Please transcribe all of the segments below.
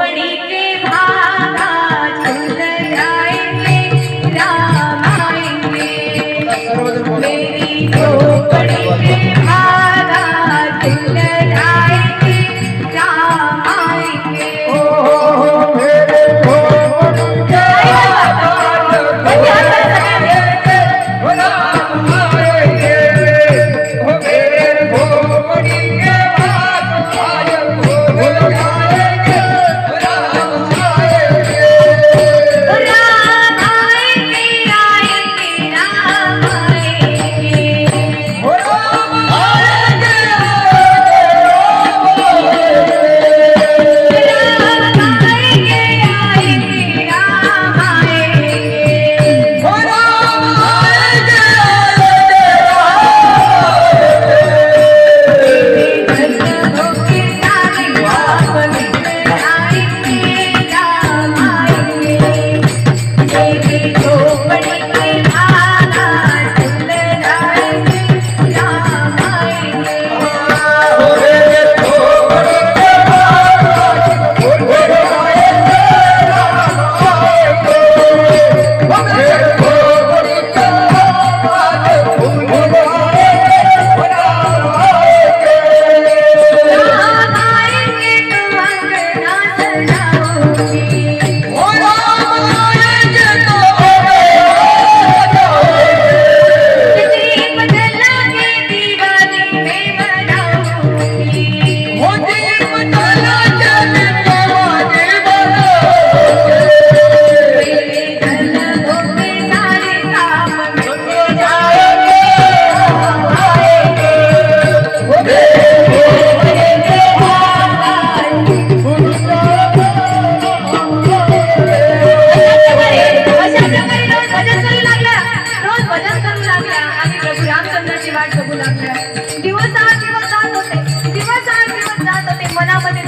படிக்க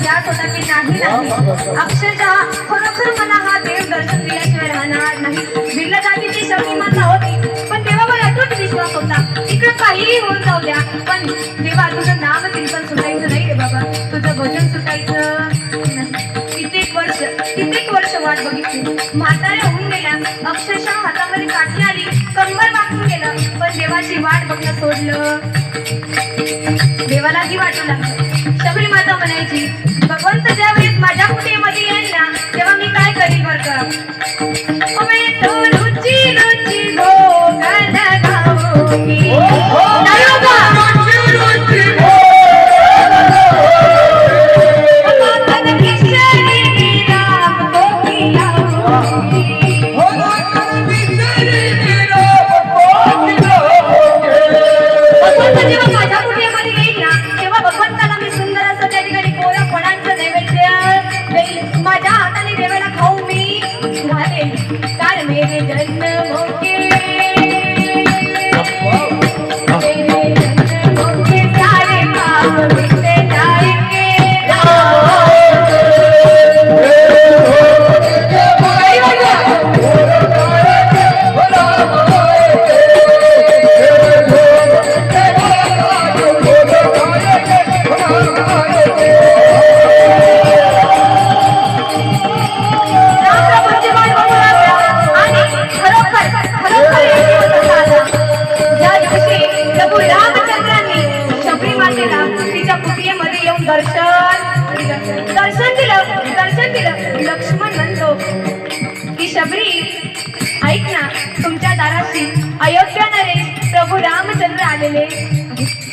मनामध्ये होता की नाही नाही. अक्षरशः खरोखर मला हा देव दर्शन दिल्याशिवाय राहणार नाही. बिर्ला जातीची शक्ती माता होती पण तेव्हा मला अटूट विश्वास होता. इकडे काहीही होऊन जाऊ द्या पण देवा तुझं नाम कीर्तन सुटायचं नाही रे बाबा तुझं भजन सुटायचं कित्येक वर्ष कित्येक वर्ष वाट बघितली. म्हाताऱ्या होऊन गेल्या अक्षरशः हातामध्ये काठी आली कंबर वाकून गेलं पण देवाची वाट बघणं सोडलं. देवालाही वाटू लागलं. शबरी माता म्हणायची भगवंत ज्या वेळेस माझ्या कुटीमध्ये येईल ना तेव्हा मी काय करीन बर का रुची रुची गो गाऊंगी. नाही हाताने देवाला खाऊ मी घालेल कारण मेरे जन्म के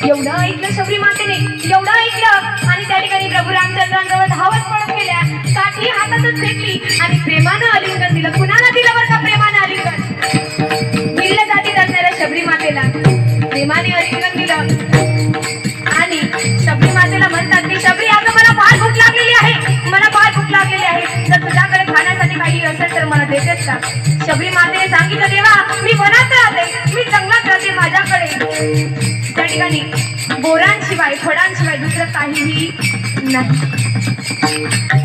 एवढं ऐकलं शबरी मातेने एवढं ऐकलं. आणि त्या ठिकाणी प्रभू रामचंद्रांजवळ धावत पडत गेल्या. काठी हातातच फेकली आणि ठिकाणी बोरांशिवाय फळांशिवाय दुसरं काहीही नाही.